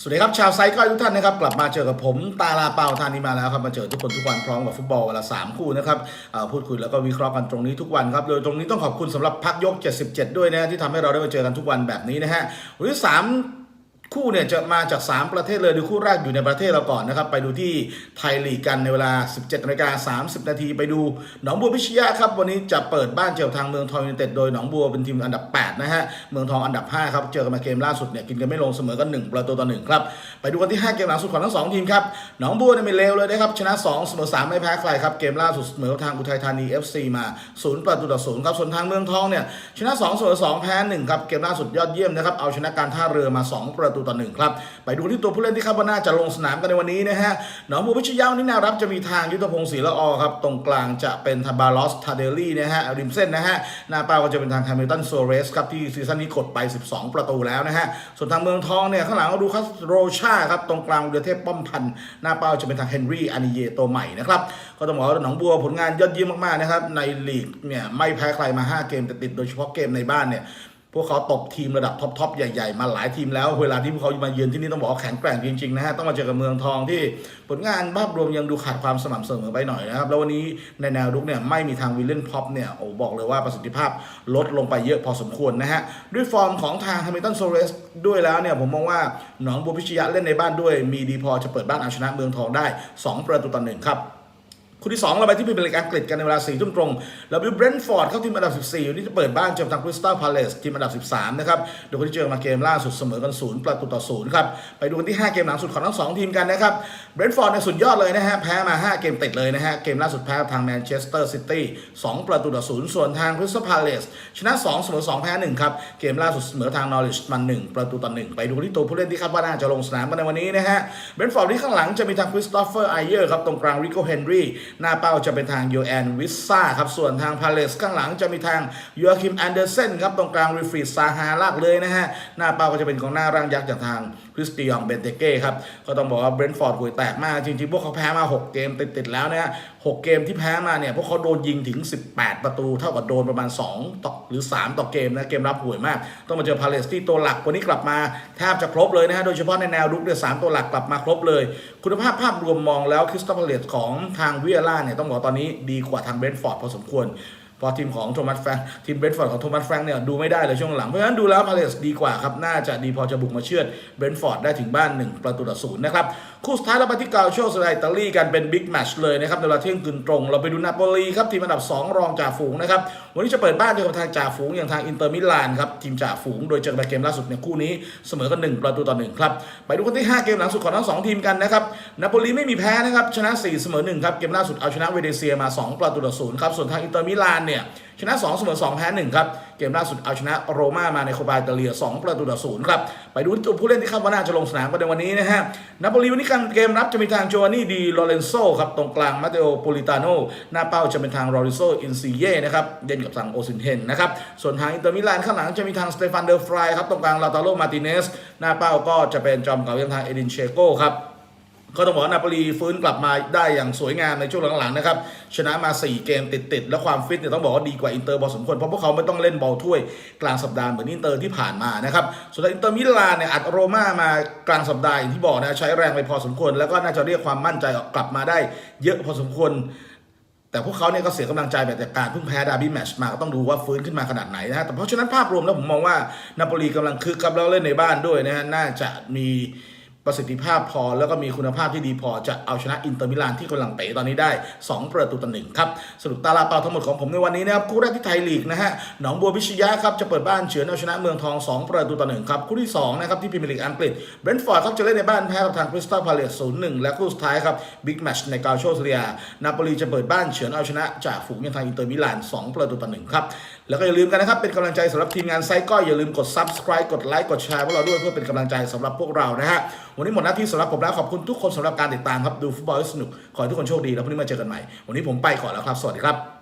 สวัสดีครับ ชาวไซค์ก้อยทุกท่านนะครับ กลับมาเจอกับผมตาลาเปาทานีมาแล้วครับ มาเจอทุกคนทุกวันพร้อมกับฟุตบอลเวลาสามคู่นะครับพูดคุยแล้วก็วิเคราะห์กันตรงนี้ทุกวันครับ โดยตรงนี้ต้องขอบคุณสำหรับพักยก 77 ด้วยนะที่ทำให้เราได้มาเจอกันทุกวันแบบนี้นะฮะวันที่สาม คู่เนี่ยจะมาจาก 3 ประเทศเลยดูคู่แรกอยู่ในประเทศเราก่อนนะครับ ไปดูที่ไทยลีกกันในเวลา 17นาฬิกา30 นาทีไปดูหนองบัวพิชยะครับ วันนี้จะเปิดบ้านเจอทางเมืองทองยูไนเต็ดโดยหนองบัวเป็นทีมอันดับ 8 นะฮะ เมืองทองอันดับ 5 ครับ เจอกันมาเกมล่าสุดเนี่ยกินกันไม่ลงเสมอกัน 1 ประตูต่อ1ครับ ไปดูกันที่ 5 เกมหลังสุดของทั้ง 2 ทีมครับหนองบัวเนี่ยไม่เลวเลยนะครับชนะ 2 เสมอ 3 ไม่แพ้ใครครับเกมล่าสุดเสมอทางอุทัยธานี FC มา 0 ประตูต่อ0ครับส่วนทางเมืองทองเนี่ยชนะ2เสมอ2แพ้1ครับเกมล่าสุดยอดเยี่ยมนะครับเอาชนะการท่าเรือมา 2 ประตูต่อ1ครับ ไปดูที่ตัวผู้เล่นที่คาดว่าน่าจะลงสนามกันในวันนี้นะฮะหนองบัวพิชยาวนนี้แนวรับจะมีทางยุทธพงศ์ศรีละออครับ ตรงกลางจะเป็นทาบาลอสทาเดลลี่นะฮะริมเส้นนะฮะหน้าเป้าก็จะเป็นทางแฮมิลตันโซเรสครับที่ซีซั่นนี้กดไป 12 ประตูแล้วนะฮะส่วนทางเมืองทองเนี่ยข้างหลังก็ดูคัสโรชาครับตรงกลางเดือเทพป้อมพันธ์หน้าเป้าจะเป็นทางเฮนรี่อานิเยตัวใหม่นะครับก็ต้องบอกว่าหนองบัวผลงานยอดเยี่ยมมากๆนะครับในลีกเนี่ยไม่แพ้ใครมา 5 เกมติดๆโดยเฉพาะเกมในบ้านเนี่ย วกเขาตบทีมระดับท็อปๆใหญ่ๆ มาหลายทีมแล้วเวลาที่พวกเขามาเยือนที่นี่ต้องบอกว่าแข็งแกร่งจริงๆนะฮะต้องมาเจอกับเมืองทองที่ผลงานภาพรวมยังดูขาดความสม่ำเสมอไปหน่อยนะครับแล้ววันนี้ในแนวรุกเนี่ยไม่มีทางวิลเลนพ็อปเนี่ยโอ้บอกเลยว่าประสิทธิภาพลดลงไปเยอะพอสมควรนะฮะด้วยฟอร์มของทาง h ฮมิลตันโซเรสด้วยแล้วเนี่ยผมมองว่าหนองบัวพิชยะเล่นในบ้านด้วย มีดีพอจะเปิดบ้านเอาชนะเมืองทองได้ 2 ประตูต่อหนึ่งครับ คู่ที่ 2 เราไปที่พรีเมียร์ลีกอังกฤษกันในเวลา4ทุ่มตรงเราไปดูเบรนท์ฟอร์ดเข้าทีมอันดับ 14 วันนี้จะเปิดบ้านเจอทางคริสตัลพาเลสทีมอันดับ 13 นะครับโดยคนที่เจอมาเกมล่าสุดเสมอกัน 0 ประตูต่อ 0 ครับ ไปดูกันที่ 5 เกมหลังสุดของทั้ง 2 ทีมกันนะครับเบรนท์ฟอร์ดในสุดยอดเลยนะฮะ แพ้มา 5 เกมติดเลยนะฮะ เกมล่าสุดแพ้ทางแมนเชสเตอร์ซิตี้ 2 ประตูต่อ 0 ส่วนทางคริสตัลพาเลสชนะ 2 เสมอ 2 แพ้ 1 ครับ เกมล่าสุดเสมอทางนอริชมัน 1 ประตูต่อ 1 ไปดูที่ตัวผู้เล่นที่คาดว่าน่าจะลงสนามกันในวันนี้นะฮะเบรนท์ฟอร์ดที่ข้างหลังจะมีทางคริสโตเฟอร์ไอเยอร์ครับตรงกลางริโกเฮนรี่หน้าเป้าจะเป็นทางโยแอนวิสซ่าครับ ส่วนทางพาเลสข้างหลังจะมีทางยูอาคิมแอนเดอร์เซนครับ ตรงกลางริฟรีซาฮาลากเลยนะฮะ หน้าเป้าก็จะเป็นของหน้าร่างยักษ์จากทางคริสติยองเบนเตเก้ครับ ก็ต้องบอกว่าเบรนท์ฟอร์ดห่วยแตกมาก จริงๆ พวกเขาแพ้มา 6 เกมติดๆแล้วนะฮะหกเกมที่แพ้มาเนี่ย พวกเขาโดนยิงถึง 18 ประตู เท่ากับโดนประมาณ 2 ต่อหรือ 3 ต่อเกมนะ เกมรับห่วยมาก ต้องมาเจอพาเลสที่ตัวหลักวันนี้กลับมาแทบจะครบเลยนะฮะ โดยเฉพาะในแนวรุกเนี่ยสามตัวหลักกลับมาครบเลย คุณภาพภาพรวมมองแล้วคริสตัลพาเลสของทางเวิเอล่าเนี่ยต้องบอกตอนนี้ดีกว่าทางเบรนฟอร์ดพอสมควร พอทีมของโทมัสแฟงทีมเบรนท์ฟอร์ดของโทมัสแฟงเนี่ยดูไม่ได้เลยช่วงหลัง เพราะฉะนั้นดูแล้วพาเลสดีกว่าครับ น่าจะดีพอจะบุกมาเชือดเบรนท์ฟอร์ดได้ถึงบ้าน 1 ประตูต่อศูนย์นะครับ คู่สุดท้ายเราไปที่กาโชสไลอิตาลีกันเป็นบิ๊กแมตช์เลยนะครับในเวลาเที่ยงคืนตรง เราไปดูนาโปลีครับทีมอันดับ 2 รองจ่าฝูงนะครับวันนี้จะเปิดบ้านเจอกับทางจ่าฝูงอย่างทางอินเตอร์มิลานครับทีมจ่าฝูงโดยเจอกันเกมล่าสุดเนี่ยคู่นี้เสมอกัน1ประตูต่อ1ครับไปดูกันที่ 5 เกมหลังสุดของทั้งสองทีมกันนะครับนาโปลีไม่มีแพ้นะครับชนะ4เสมอ1ครับเกมล่าสุดเอาชนะเวเนเซียมา 2 ประตูต่อ0ครับส่วนทางอินเตอร์มิลานเนี่ยชนะ2เสมอ2แพ้1ครับ เกมล่าสุดเอาชนะโรม่ามาในโคปาอิตเลีย 2 ประตูต่อ0ครับ ไปดูตัวผู้เล่นที่คาดว่าน่าจะลงสนามกันในวันนี้นะฮะนาโปลีวันนี้การเกมรับจะมีทางโจวานนี่ดีโลเรนโซครับตรงกลางมาเตโอโปลิตาโนหน้าเป้าจะเป็นทางโรริโซอินซีเย่นะครับเด่นกับทางโอซินเฮนนะครับส่วนทางอินเตอร์มิลานข้างหลังจะมีทางสเตฟานเดอร์ฟรายครับตรงกลางลาตาโลมาติเนสหน้าเป้าก็จะเป็นจอมเก่าอย่างทางเอดินเชโกครับ ก็ต้องบอกว่านาโปลีฟื้นกลับมาได้อย่างสวยงามในช่วงหลังๆนะครับชนะมา 4 เกมติดๆ และความฟิตเนี่ยต้องบอกว่าดีกว่าอินเตอร์พอสมควรเพราะพวกเขาไม่ต้องเล่นบอลถ้วยกลางสัปดาห์เหมือนอินเตอร์ที่ผ่านมานะครับส่วนอินเตอร์มิลานเนี่ยอัดโรม่ามากลางสัปดาห์อย่างที่บอกนะใช้แรงไปพอสมควร แล้วก็น่าจะเรียกความมั่นใจกลับมาได้เยอะพอสมควรแต่พวกเขาเนี่ยก็เสียกำลังใจแบบจากการเพิ่งแพ้ดาร์บี้แมชมาก็ต้องดูว่าฟื้นขึ้นมาขนาดไหนนะฮะแต่เพราะฉะนั้นภาพรวมแล้วผมมองว่านาโปลีกำลังคึกครับแล้วเล่นในบ้านด้วยนะฮะน่าจะมี ประสิทธิภาพพอ แล้วก็มีคุณภาพที่ดีพอจะเอาชนะอินเตอร์มิลานที่กำลังเตะตอนนี้ได้ 2 ประตูต่อหนึ่งครับ สรุปตาลาเปาทั้งหมดของผมในวันนี้นะครับคู่แรกที่ไทยลีกนะฮะหนองบัวพิชยะครับจะเปิดบ้านเฉือนเอาชนะเมืองทอง 2 ประตูต่อหนึ่งครับคู่ที่สองนะครับที่พรีเมียร์ลีกอังกฤษเบรนท์ฟอร์ดครับจะเล่นในบ้านแพ้กับทางคริสตัลพาเลส0-1และคู่สุดท้ายครับบิ๊กแมช์ในกาโชเซียนาโปลีจะเปิดบ้านเฉือนเอาชนะจากฝูงย่างทางอินเตอร์มิลาน 2 ประตูต่อหนึ่งครับ แล้วก็อย่าลืมกันนะครับ เป็นกำลังใจสำหรับทีมงานไซก้อยอย่าลืมกด subscribe กดไลค์กดแชร์พวกเราด้วยเพื่อเป็นกำลังใจสำหรับพวกเรานะฮะวันนี้หมดหน้าที่สำหรับผมแล้วขอบคุณทุกคนสำหรับการติดตามครับดูฟุตบอลให้สนุกขอให้ทุกคนโชคดีแล้วพรุ่งนี้มาเจอกันใหม่ วันนี้ผมไปก่อนแล้วครับ สวัสดีครับ